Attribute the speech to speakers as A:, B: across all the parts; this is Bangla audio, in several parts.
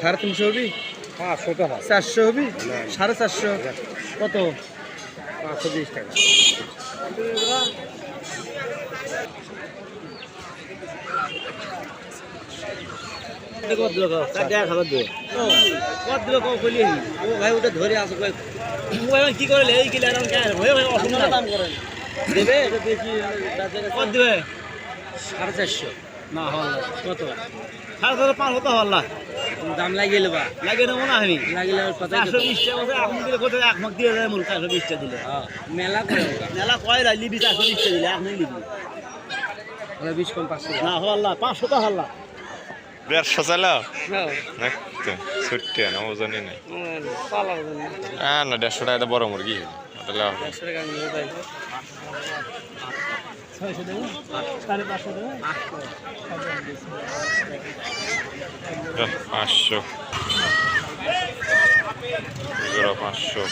A: সাড়ে তিনশো হবি?
B: পাঁচশো টাকা
A: চারশো হবি? সাড়ে চারশো? কত?
B: পাঁচশো বিশ টাকা।
A: ভাই ওটা ধরে আসো
B: কি করে হয়ে হয়ে
A: দেবে? সাড়ে চারশো।
B: না হল্লা কত? সাড়ে ছশো পাঁচ হতো হল্লা
A: দাম লাগিয়ে বা
B: নেব না আমি এখন দিলে এক মাস দিয়ে মূল চারশো বিশ দিলে।
A: মেলা করে
B: মেলা কয় দিলে
A: বিশ কম পাঁচশো।
B: না হল্লা পাঁচশো তো হল্লা
C: নাই। না দেড়শো টাকা বড় মুরগি। ওটা লাভ
A: একশো টাকা নিয়ে তাই
B: ছয়শো দেবো সাড়ে পাঁচশো দেবো
C: পাঁচশো। পাঁচশো।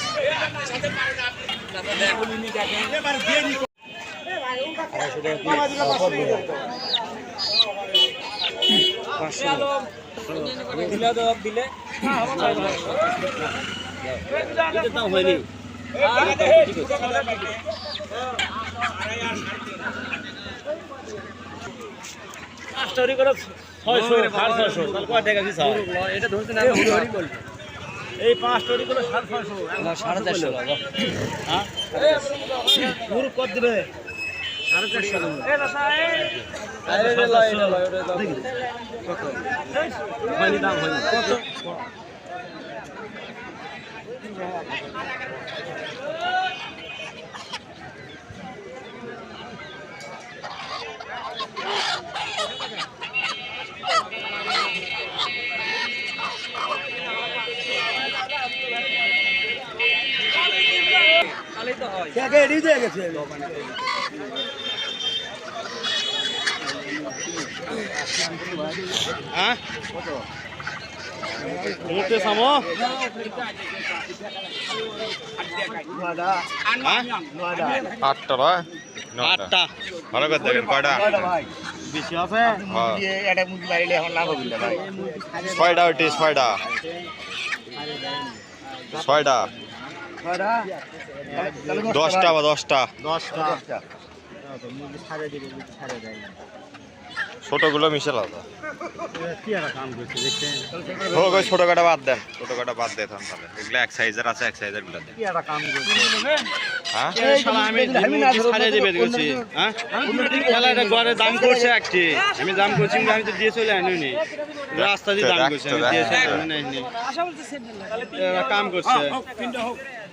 B: দাম হয়নি পাঁচটা করে ছয়শো সাড়ে ছয়শো। তাহলে কয় টাকা কি
A: এটা ধরতে না
B: এই পাঁচটা করে সাড়ে ছয়শো।
A: সাড়ে চারশো
B: হ্যাঁ? পুরো কত দেবে।
A: সাড়ে চারশো
B: দাম হয়নি। কত?
C: হ্যাঁ।
B: মুখে সামো।
C: আটটা বা আটটা। ভালো করে দেখেন কয়টা?
B: বেশি আছে?
C: হ্যাঁ।
B: এটা মুরগি বাড়িলে এখন লাভ হবে ভাই।
C: ছয়টা ওটি ছয়টা ছয়টা দশটা বা দশটা।
B: দশটা।
C: ছোটগুলো মিশে আলাদা
B: কি একটা কাম করছে দেখছেন?
C: হোক ওই ছোট কাটা বাদ দেন ছোট কাটা বাদ থাম তাহলে। এগুলো এক সাইজের আছে এক সাইজেরগুলো দেন।
B: কি একটা কাম করছে?
C: হ্যাঁ?
B: আমি হ্যাঁ? দাম করছে একটি। আমি দাম করছি আমি তো দিয়ে চলে আনিনি রাস্তা দিয়ে দাম করছে আমি দিয়ে চলে আনিনি কাম করছে।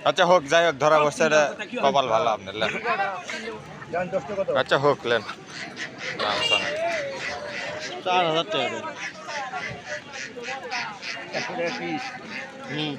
C: আচ্ছা হোক যাই হোক ধরা বসছে এটা কপাল ভালো আপনার লেন। আচ্ছা হোক লেন।
B: চার হাজার টাকা হুম।